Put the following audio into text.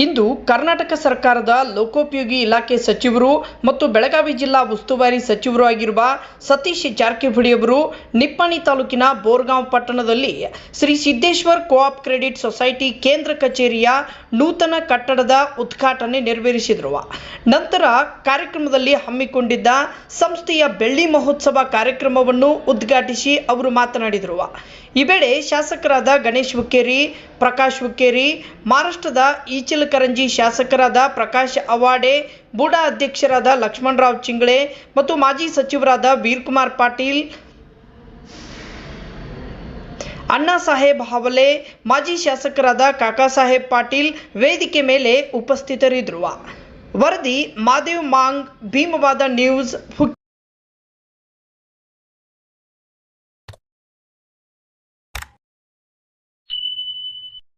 ಇಂದು ಕರ್ನಾಟಕ ಸರ್ಕಾರದ ಲೋಕೋಪಯೋಗಿ ಇಲಾಖೆ ಸಚಿವರು ಮತ್ತು ಬೆಳಗಾವಿ ಜಿಲ್ಲಾ ಉಸ್ತುವಾರಿ ಸಚಿವರು ಆಗಿರುವ ಸತೀಶ್ ಜಾರಕಿಹೊಳಿ ಅವರು ನಿಪ್ಪಾಣಿ ತಾಲೂಕಿನ ಬೋರ್ಗಾಂವ್ ಪಟ್ಟಣದಲ್ಲಿ Shri Siddheshwar coop credit society ಕೇಂದ್ರ ಕಚೇರಿಯ ನೂತನ ಕಟ್ಟಡದ ಉದ್ಘಾಟನೆ ನೆರವೇರಿಸಿದರು. ನಂತರ ಕಾರ್ಯಕ್ರಮದಲ್ಲಿ ಹಮ್ಮಿಕೊಂಡಿದ್ದ ಸಂಸ್ಥೆಯ ಬೆಳ್ಳಿ ಮಹೋತ್ಸವ ಕಾರ್ಯಕ್ರಮವನ್ನು ಉದ್ಘಾಟಿಸಿ ಅವರು ಮಾತನಾಡಿದರು. ಈ ವೇಳೆ ಶಾಸಕರಾದ ಗಣೇಶ್ ಹುಕ್ಕೇರಿ ಪ್ರಕಾಶ್ ಹುಕ್ಕೇರಿ, ಮಹಾರಾಷ್ಟ್ರದ ಈಚಲಕರಂಜಿ ಶಾಸಕರಾದ ಪ್ರಕಾಶ್ ಅವಾಡೆ, ಬುಡಾ ಅಧ್ಯಕ್ಷರಾದ ಲಕ್ಷ್ಮಣರಾವ್ ಚಿಂಗ್ಳೆ ಮತ್ತು ಮಾಜಿ ಸಚಿವರಾದ ವೀರ್ಕುಮಾರ್ ಪಾಟೀಲ್, ಅಣ್ಣಾ ಸಾಹೇಬ್ ಹಾವಲೆ, ಮಾಜಿ ಶಾಸಕರಾದ ಕಾಕಾ ಸಾಹೇಬ್ ಪಾಟೀಲ್ ವೇದಿಕೆ ಮೇಲೆ ಉಪಸ್ಥಿತರಿದ್ದರು ವರದಿ ಮಾದೇವ್ ಮಾಂಗ್ ಭೀಮವಾದ ನ್ಯೂಸ್